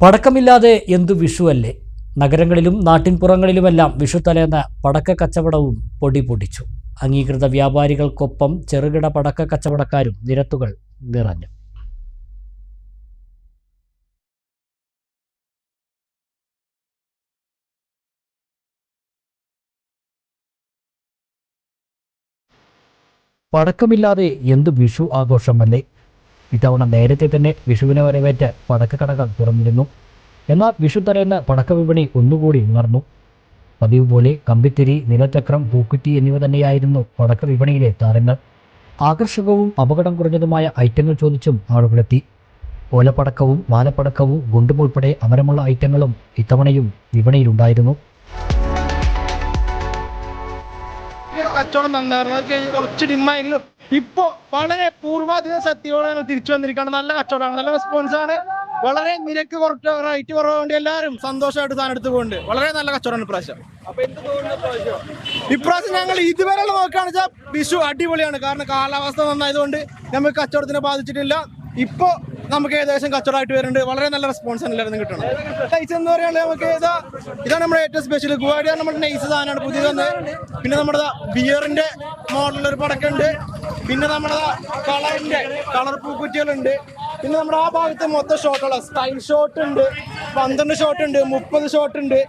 പടക്കമില്ലാതെ എന്തു വിഷുവല്ലേ നഗരങ്ങളിലും നാട്ടിൻപുറങ്ങളിലുമെല്ലാം തലേന്ന് പടക്ക കച്ചവടവും പൊടി പൊടിച്ചു അംഗീകൃത വ്യാപാരികൾക്കൊപ്പം ചെറുകിട പടക്ക കച്ചവടക്കാരും നിരത്തുകൾ നിറഞ്ഞു. പടക്കമില്ലാതെ എന്ത് വിഷു ആഘോഷമല്ലേ? ഇത്തവണ നേരത്തെ തന്നെ വിഷുവിനെ വരവേറ്റ് പടക്കക്കടകൾ തുറന്നിരുന്നു. എന്നാൽ വിഷു തലേന്ന് പടക്ക വിപണി ഒന്നുകൂടി ഉണർന്നു. പതിവ് പോലെ കമ്പിത്തിരി നിലചക്രം പൂക്കുറ്റി എന്നിവ തന്നെയായിരുന്നു പടക്ക വിപണിയിലെ താരങ്ങൾ. ആകർഷകവും അപകടം കുറഞ്ഞതുമായ ഐറ്റങ്ങൾ ചോദിച്ചും ആളുകളെത്തി. ഓലപ്പടക്കവും മാലപ്പടക്കവും ഗുണ്ടും ഉൾപ്പെടെ അമരമുള്ള ഐറ്റങ്ങളും ഇത്തവണയും വിപണിയിലുണ്ടായിരുന്നു. കച്ചവടം നന്നായിരുന്നു. കുറച്ച് ഡിമ്മായെങ്കിലും ഇപ്പൊ വളരെ പൂർവാധിക ശക്തിയോടെ തിരിച്ചു വന്നിരിക്കുകയാണ്. നല്ല കച്ചവടമാണ്. നല്ല റെസ്പോൺസ് ആണ്. വളരെ നിരക്ക് കുറച്ച് റേറ്റ് കുറവുകൊണ്ട് എല്ലാവരും സന്തോഷമായിട്ട് സാധനം എടുത്തു പോകുന്നുണ്ട്. വളരെ നല്ല കച്ചവടമാണ് ഇപ്രാവശ്യം. ഇപ്രാവശ്യം? ഞങ്ങൾ ഇതുവരെ നോക്കുകയാണെന്ന് വെച്ചാൽ വിഷു അടിപൊളിയാണ്. കാരണം കാലാവസ്ഥ നന്നായതുകൊണ്ട് നമുക്ക് കച്ചവടത്തിനെ ബാധിച്ചിട്ടില്ല. ഇപ്പൊ നമുക്ക് ഏകദേശം കച്ചവടമായിട്ട് വരുന്നുണ്ട്. വളരെ നല്ല റെസ്പോൺസ് എല്ലാവരും കിട്ടണം നൈസ് എന്ന് പറയുന്നത് നമുക്ക് ഏതാ ഇതാണ് നമ്മുടെ ഏറ്റവും സ്പെഷ്യൽ ഗുവാഡിയാണ് നമ്മുടെ നൈസ് സാധനമാണ് പുതിയത് വന്നത്. പിന്നെ നമ്മുടെ ബിയറിന്റെ മോഡലൊരു പടക്കുണ്ട് പിന്നെ നമ്മുടെ കളറിന്റെ കളർ പൂക്കുറ്റികളുണ്ട്. പിന്നെ നമ്മുടെ ആ ഭാഗത്ത് മൊത്തം ഷോട്ടുള്ള സ്റ്റൈൽ ഷോട്ട് ഉണ്ട്. പന്ത്രണ്ട് ഷോട്ട് ഉണ്ട് മുപ്പത് ഷോട്ട് ഉണ്ട്.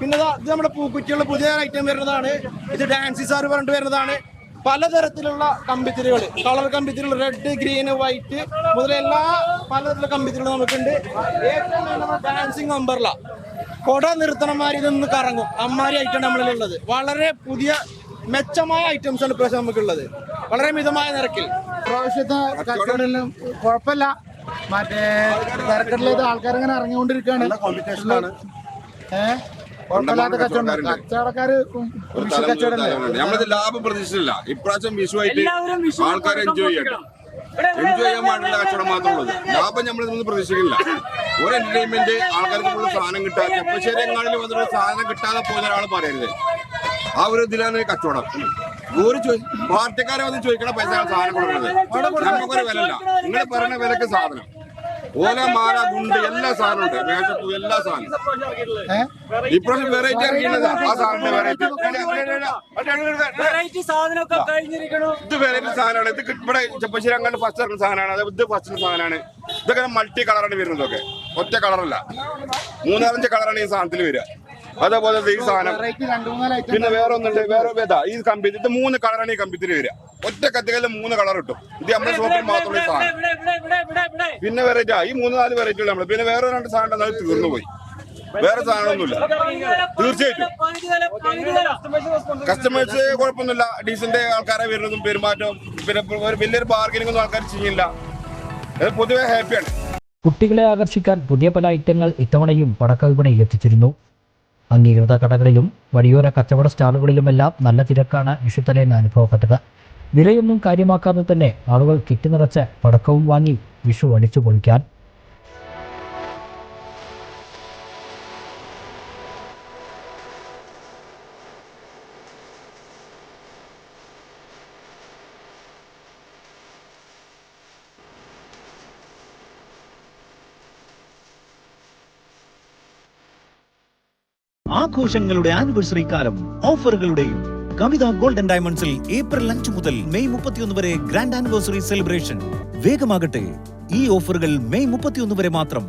പിന്നെ ഇത് നമ്മുടെ പൂക്കുറ്റിയുള്ള പുതിയ ഐറ്റം വരുന്നതാണ്. ഇത് ഡാൻസി സാർ പറഞ്ഞിട്ട് വരുന്നതാണ്. പലതരത്തിലുള്ള കമ്പിത്തിരികൾ കളർ കമ്പിത്തിരികൾ റെഡ് ഗ്രീൻ വൈറ്റ് മുതലേ എല്ലാ പലതരത്തിലുള്ള കമ്പിത്തിരികളും നമുക്കുണ്ട്. ഏറ്റവും ഡാൻസിങ് നമ്പറില കൊട നിർത്തണമാരി നിന്ന് കറങ്ങും. അമ്മാരി ഐറ്റം നമ്മളിലുള്ളത് വളരെ പുതിയ മെച്ചമായ ഐറ്റംസ് ആണ് ഇപ്രാവശ്യം നമുക്കുള്ളത്. വളരെ മിതമായ നിരക്കിൽ. പ്രാവശ്യത്തെ കച്ചവടം കുഴപ്പമില്ല. മറ്റേ തിരക്കിലേത് ആൾക്കാരങ്ങനെ ഇറങ്ങിക്കൊണ്ടിരിക്കുകയാണ്. ഏഹ് നമ്മളിത് ലാഭം പ്രതീക്ഷിച്ചില്ല ഇപ്രാവശ്യം വിഷുവായിട്ട് ആൾക്കാർ എൻജോയ് ചെയ്യട്ടെ. എൻജോയ് ചെയ്യാൻ പാടില്ല കച്ചവടം മാത്രമേ ഉള്ളൂ. ലാഭം നമ്മൾ ഇതൊന്നും പ്രതീക്ഷിക്കില്ല ഒരു എന്റർടൈൻമെന്റ് ആൾക്കാർക്ക് സാധനം കിട്ടുക ചെപ്പശ്ശേരി എങ്ങാടിൽ വന്നിട്ട് സാധനം കിട്ടാതെ പോകുന്ന ഒരാൾ പറയരുത്. ആ ഒരു ഇതിലാണ് കച്ചവടം. ഒരു പാർട്ടിക്കാരെ വന്ന് ചോദിക്കണ പൈസ സാധനം കൊടുക്കുന്നത്. നമുക്കൊരു വിലല്ല നിങ്ങൾ പറയുന്ന വിലക്ക് സാധനം. ഓല മാല ഗുണ്ട് എല്ലാ സാധനവും ഉണ്ട്. മേശപ്പൂ എല്ലാ സാധനം ഇപ്രാവശ്യം വെറൈറ്റി ഇറങ്ങിയത് ആ സാധനത്തിന്റെ വെറൈറ്റി ഇത്. വെറൈറ്റി സാധനമാണ്. ഇത് ഇവിടെ ചെപ്പശ്ശേരി അങ്ങോട്ട് ഫസ്റ്റ് ഇറങ്ങുന്ന സാധനമാണ്. അത് ഇത് ഫസ്റ്റ് സാധനമാണ്. ഇതൊക്കെ മൾട്ടി കളറാണ് വരുന്നതൊക്കെ ഒറ്റ കളറല്ല മൂന്നാലഞ്ച് കളറാണ് ഈ സാധനത്തിൽ വരിക. അതേപോലെ ഈ സാധനം. പിന്നെ വേറെ ഒന്നുണ്ട് വേറെ വേദ ഈ കമ്പി ഇത് മൂന്ന് കളറാണ് ഈ കമ്പിത്തിൽ വരിക. ഒറ്റ കത്തികളിൽ മൂന്ന് കളർ കിട്ടും ഇത് നമ്മുടെ ഷോപ്പിൽ മാത്രമേ സാധനം. പിന്നെ വെറൈറ്റി ഈ മൂന്ന് നാല് വെറൈറ്റി നമ്മൾ പിന്നെ വേറെ രണ്ട് സാധനം ഉണ്ടെങ്കിൽ അത് തീർന്നു പോയി. വേറെ സാധനമൊന്നുമില്ല. തീർച്ചയായിട്ടും. കസ്റ്റമേഴ്സ് കുഴപ്പമൊന്നുമില്ല. ഡീസന്റ് ആൾക്കാരെ വരുന്നതും പെരുമാറ്റവും പിന്നെ ഒരു വലിയൊരു ബാർഗനിങ് ഒന്നും ആൾക്കാർ ചെയ്യില്ല അത് പൊതുവെ ഹാപ്പിയാണ് കുട്ടികളെ ആകർഷിക്കാൻ പുതിയ പല ഐറ്റങ്ങൾ ഇത്തവണയും പടക്കവിപണിയിൽ എത്തിച്ചിരുന്നു. അംഗീകൃത കടകളിലും വഴിയോര കച്ചവട സ്റ്റാളുകളിലുമെല്ലാം നല്ല തിരക്കാണ് വിഷുത്തലേന്ന് അനുഭവപ്പെട്ടത് വിലയൊന്നും കാര്യമാക്കാതെ തന്നെ ആളുകൾ കിറ്റ് നിറച്ച് പടക്കവും വാങ്ങി വിഷു അടിച്ചു പൊളിക്കാൻ ആഘോഷങ്ങളുടെ ആനിവേഴ്സറി കാലം ഓഫറുകളുടെയും കവിത ഗോൾഡൻ ഡയമണ്ട്സിൽ ഏപ്രിൽ അഞ്ച് മുതൽ മെയ് മുപ്പത്തിയൊന്ന് വരെ ഗ്രാൻഡ് ആനിവേഴ്സറി സെലിബ്രേഷൻ വേഗമാകട്ടെ ഈ ഓഫറുകൾ മെയ് മുപ്പത്തിയൊന്ന് വരെ മാത്രം.